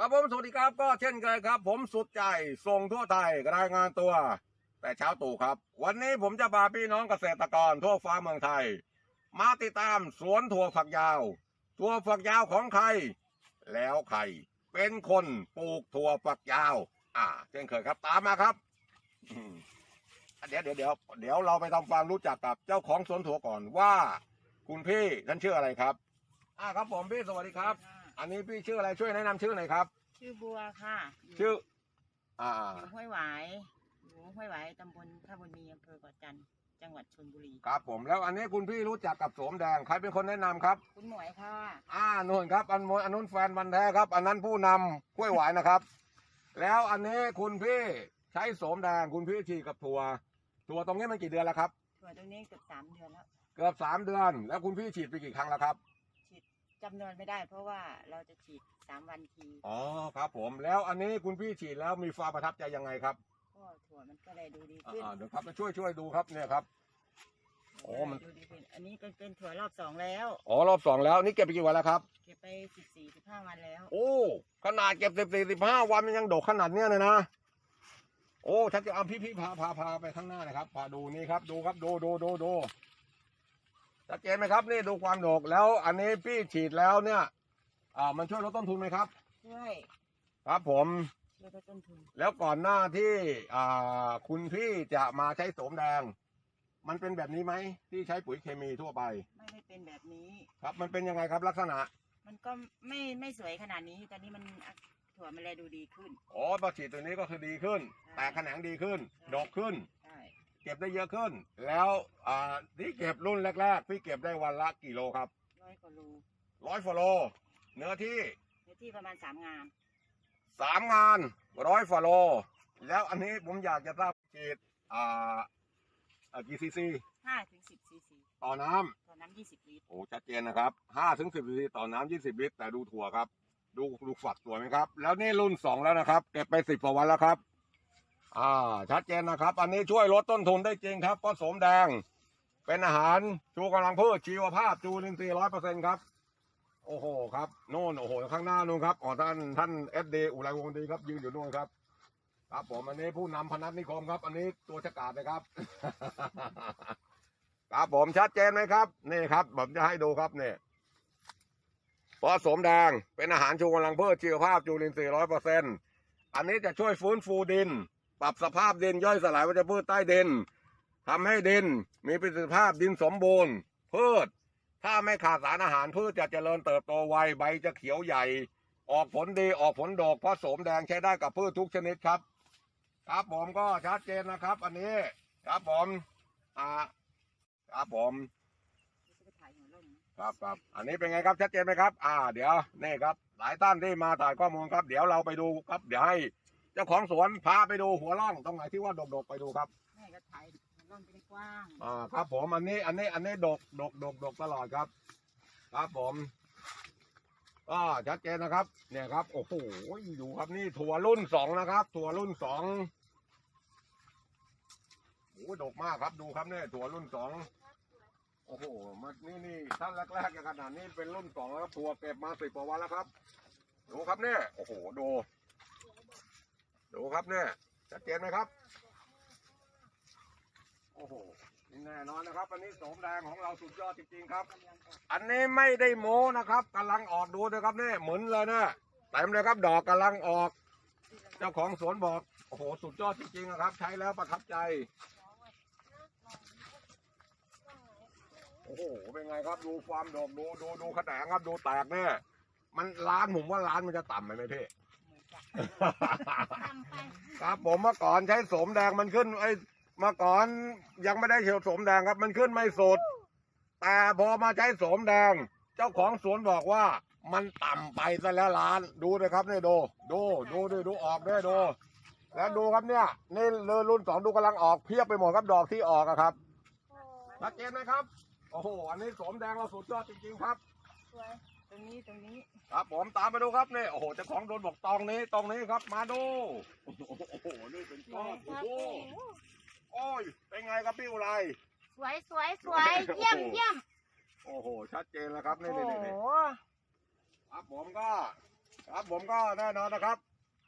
ครับผมสวัสดีครับก็เช่นเคยครับ ผมสุดใจส่งทั่วไทยรายงานตัว แต่เช้าตู่ครับ วันนี้ผมจะพาพี่น้องเกษตรกรทั่วฟ้าเมืองไทย มาติดตามสวนถั่วฝักยาวถั่วฝักยาวของใคร แล้วใครเป็นคนปลูกถั่วฝักยาว อ่า เช่นเคยครับตามมาครับอืมเดี๋ยวเดี๋ยวเดี๋ยวเดี๋ยวเราไปทำความรู้จักกับเจ้าของสวนถั่วก่อนว่า คุณพี่ท่านชื่ออะไรครับ อ่าครับผมพี่สวัสดีครับ อันนี้พี่ชื่ออะไรช่วยแนะนำชื่อหน่อยครับ ชื่อบัวค่ะยู่ชื่อ อ่าอยู่ห้วยหวายอยู่ห้วยหวายตำบลท่าบุญมีอำเภอเกาะจันทร์จังหวัดชลบุรี ครับผมแล้วอันนี้คุณพี่รู้จักกับโสมแดงใครเป็นคนแนะนำครับ คุณหมวยค่ะ อ่านู่นครับอันนอันนู้นแฟนวันแท้ครับ อันนั้นผู้นำกล้วยหวายนะครับ แล้วอันนี้คุณพี่ใช้โสมแดงคุณพี่ฉีดกับถั่วถั่วตรงนี้มันกี่เดือนแล้วครับ ถั่วตรงนี้เกือบสามเดือนแล้ว เกือบสามเดือน แล้วคุณพี่ฉีดไปกี่ครั้งแล้วครับฉีด จำนวนไม่ได้ เพราะว่าเราจะฉีดสามวันทีอ๋อครับผมแล้วอันนี้คุณพี่ฉีดแล้วมีความประทับใจยังไงครับก็ถั่วมันก็เลยดูดีขึ้นอ่าเดี๋ยวครับมาช่วยช่วยดูครับเนี่ยครับ โอ้มัน ดูดีขึ้นอันนี้เป็นเป็นถั่วรอบสองแล้ว อ๋อรอบสองแล้วนี่เก็บไปกี่วันแล้วครับ เก็บไปสิบสี่สิบห้าวันแล้ว โอ้ขนาดเก็บสิบสี่สิบห้าวันมันยังดกขนาดเนี้ยเลยนะ โอ้ชัดจะเอาพี่พี่พาพาพาไปข้างหน้านะครับพาดูนี่ครับดูครับดูดูดูดู ชัดเจนไหมครับ นี่ดูความดกแล้ว อันนี้พี่ฉีดแล้วเนี่ย อ่า มันช่วยลดต้นทุนไหมครับ ช่วยครับผมช่วยลดต้นทุนแล้วก่อนหน้าที่อ่าคุณพี่จะมาใช้โสมแดง มันเป็นแบบนี้ไหมที่ใช้ปุ๋ยเคมีทั่วไป ไม่ได้เป็นแบบนี้ ครับ มันเป็นยังไงครับลักษณะมันก็ไม่ไม่สวยขนาดนี้ตอนนี้มันถั่วมันเลยดูดีขึ้น อ๋อพอฉีดตัวนี้ก็คือดีขึ้น แตกแขนงดีขึ้นดกขึ้นใช่ เก็บได้เยอะขึ้น แล้วอ่าที่เก็บรุ่นแรก ๆ พี่เก็บได้วันละกี่โลครับร้อยกว่าโลร้อยฟโลเนื้อที่เนื้อที่ประมาณสามงานสามงานร้อยฟโลแล้วอันนี้ผมอยากจะทราบฉีดอ่าอ่ากี่ซีซีห้าถึงสิบซีซีต่อน้ำต่อน้ำยี่สิบลิตรโอ้ชัดเจนนะครับห้าถึงสิบซีซีต่อน้ำยี่สิบลิตรแต่ดูถั่วครับ ดูดูฝักสวยไหมครับ แล้วนี่รุ่นสองแล้วนะครับ เก็บไปสิบกว่าวันแล้วครับ อ่า ชัดเจนนะครับ อันนี้ช่วยลดต้นทุนได้จริงครับเพราะโสมแดง เป็นอาหารชูกำลังพืชชีวภาพจูลินทรีย์ร้อยเปอร์เซ็นต์ครับ โอ้โหครับโน่นโอ้โหข้างหน้านู่นครับอ๋อท่านท่านเอสดีอุไรวงดีครับ ยืนอยู่นู่นครับ ครับผมอันนี้ผู้นำพนัสนิคมครับ อันนี้ตัวฉกาดนะครับ ครับผมชัดเจนไหมครับนี่ครับผมจะให้ดูครับนี่เพราะสมแดงเป็นอาหารชูกำลังพืชชีวภาพจูลินทรีย์ร้อยเปอร์เซ็นต์อันนี้จะช่วยฟื้นฟูดิน ปรับสภาพดินย่อยสลายวัชพืชใต้ดินทำให้ดินมีประสิทธิภาพดินสมบูรณ์พืช ถ้าไม่ขาดสารอาหารพืชจะเจริญเติบโตไวใบจะเขียวใหญ่ ออกผลดีออกผลดอกเพราะโสมแดงใช้ได้กับพืชทุกชนิดครับ ครับผมก็ชัดเจนนะครับ อันนี้ครับผมอ่าครับผมครับครับอันนี้เป็นไงครับชัดเจนไหมครับ อ่า เดี๋ยวนี่ครับ หลายท่านที่มาถ่ายข้อมูลครับ เดี๋ยวเราไปดูครับ เดี๋ยวให้ จ้าของสวนพาไปดูหัวร่องตรงไหนที่ว่าดกๆไปดูครับแม่ก็ถ่ายหัวลงไปกว้างอ่าครับผมอันนี้อันนี้อันนี้ดกดกดกดกตลอดครับ ครับผมก็ชัดเจนนะครับ เนี่ยครับโอ้โหอยู่ครับนี่ถั่วรุ่นสองนะครับ ถั่วรุ่นสองโอ้โหดกมากครับดูครับเนี่ยถั่วรุ่นสองโอ้โหมันนี่นี่ท่านแรกๆอย่างขนาดนี้เป็นรุ่นสองแล้วครับถั่วเก็บมาสิบกว่าวันแล้วครับ ดูครับเนี่ยโอ้โหดู ดูครับเนี่ยชัดเจนไหมครับ โอ้โหนี่แน่นอนนะครับ อันนี้สมแดงของเราสุดยอดจริงๆครับ อันนี้ไม่ได้โม้นะครับกำลังออกดูนะครับเนี่ยหมุนเลยนะเต็มเลยครับ ดอกกำลังออก เจ้าของสวนบอกโอ้โหสุดยอดจริงๆนะครับ ใช้แล้วประทับใจ โอ้โหเป็นไงครับดูความดอกดูดูดูขนาดครับดูแตกเนี่ยมันร้านผมว่าร้านมันจะต่ำไหมไหมพี่ ทำไปครับผมเมื่อก่อนใช้โสมแดงมันขึ้นไอ้เมื่อก่อนยังไม่ได้เฉียวโสมแดงครับ มันขึ้นไม่สุด แต่พอมาใช้โสมแดง เจ้าของสวนบอกว่า มันต่ำไปซะแล้วล้านดูเลยครับนี่ดูดูดูดูดูออกด้วยดู แล้วดูครับเนี่ยนี่เรือรุ่นสองดูกำลังออกเพียบไปหมดครับดอกที่ออกอะครับชัดเจนไหมครับ โอ้โหอันนี้โสมแดงเราสุดยอดจริงๆครับ สวยต รงนี้ตรงนี้ครับผมตามไปดูครับนี่โอ้โหเจ้าของโดนบอกตองนี้ตรงนี้ครับ มาดูโอ้โหนี่เป็นก้อนโอ้โหโอ้ยเป็นไงครับพี่อุไรสวยสวยสวยเยี่ยมเยี่ยมโอ้โห ชัดเจนแล้วครับโอ้นี่โหนี่นี่ครับผมก็ ครับผมก็แน่นอนนะครับ